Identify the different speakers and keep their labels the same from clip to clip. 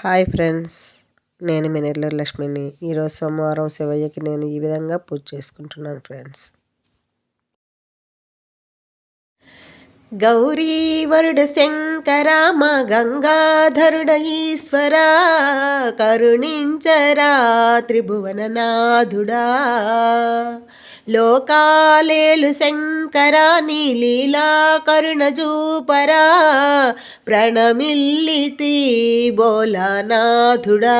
Speaker 1: Hi friends నేను మీ నెల్లూరు లక్ష్మిని. ఈరోజు సోమవారం శివయ్యకి నేను ఈ విధంగా పూజ చేసుకుంటున్నాను ఫ్రెండ్స్. గౌరీవరుడ శంకరామ గంగాధరుడ ఈశ్వర కరుణించరా త్రిభువననాథుడా లోకాలేలు శంకరా నీ లీలా కరుణ జూపరా ప్రణమిల్లితి బోలానాథుడా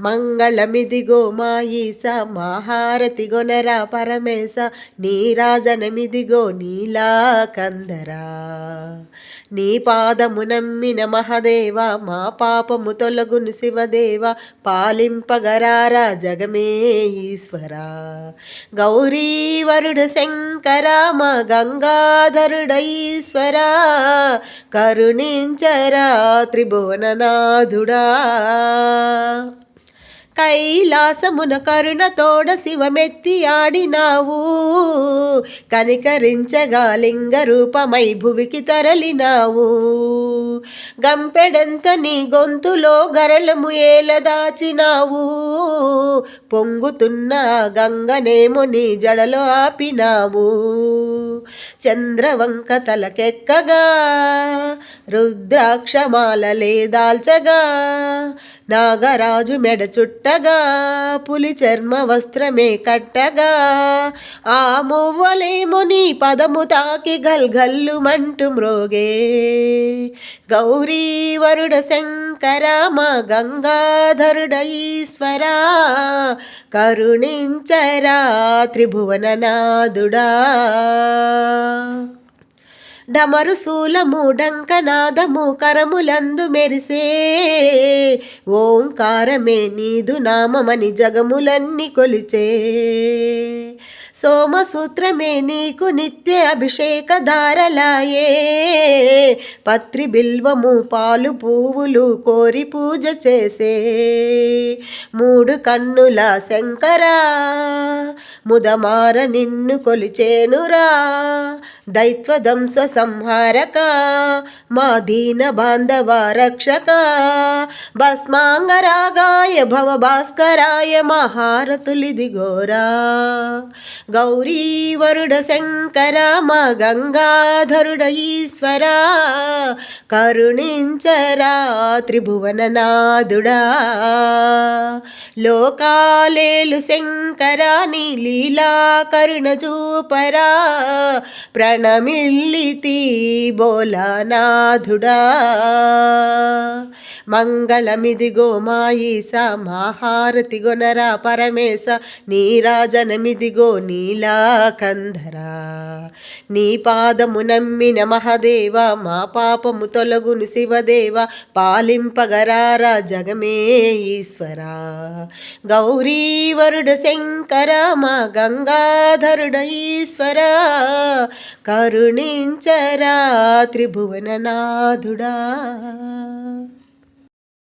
Speaker 1: మంగళమిదిగో మాయిస మహారతి గొనరా పరమేశ నీరాజనమిదిగో నీలా కందరా నీ పాదము నమ్మిన మహదేవ మా పాపము తొలగును శివదేవ పాలింపగరారా జగమే ఈశ్వర. గౌరీవరుడు శంకరామ గంగాధరుడైశ్వర కరుణించరా త్రిభువననాథుడా. కైలాసమున కరుణ తోడ శివమెత్తి ఆడినావు. కనికరించగా లింగ రూపమై భువికి తరలినావు. గంపెడంత నీ గొంతులో గరలము ఏల దాచినావు. పొంగుతున్న గంగనేము నీ జడలో ఆపినావు. చంద్రవంక తలకెక్కగా రుద్రాక్షమాలలే దాల్చగా నాగరాజు మెడ చుట్టగా పులి చర్మ వస్త్రమే కట్టగా ఆ మువ్వలేమో నీ పదము తాకి గల్గల్లు మంటు మ్రోగే గౌరీవరుడ శంకరామ గంగాధరుడైశ్వరా కరుణించరా త్రిభువననాదుడా డమరు శూలము డంకనాదము కరములందు మెరిసే ఓంకారమే నీదు నామమని జగములన్నీ కొలిచే. సోమసూత్రమే నీకు నిత్య అభిషేక ధారలాయే. పత్రి బిల్వము పాలు పువ్వులు కోరి పూజ చేసే. మూడు కన్నుల శంకరా ముదమార నిన్ను కొలిచేనురా. దైత్వదంశ సంహారక మా దీన బాంధవ రక్షక. భస్మాంగరాగాయ భవ భాస్కరాయ మహారతులిదిగోరా గౌరీవరుడ శంకర మా గంగాధరుడ ఈశ్వరా కరుణించరా త్రిభువననాథుడా లోకాలేలు శంకరా నీ లీలా కరుణ చూపరా ప్రణమిల్లితి బోలానాథుడా మంగళమిదిగో మాయిస మహారతి గొనరా పరమేశ నీరాజనమిదిగో నీలా కంధరా నీ పాదము నమ్మిన మహదేవ మా పాపము తొలగును శివదేవ పాలింపగరారా జగమే ఈశ్వర. గౌరీవరుడు శంకర మా గంగాధరుడ ఈశ్వర. కరుణించరా త్రిభువననాథుడా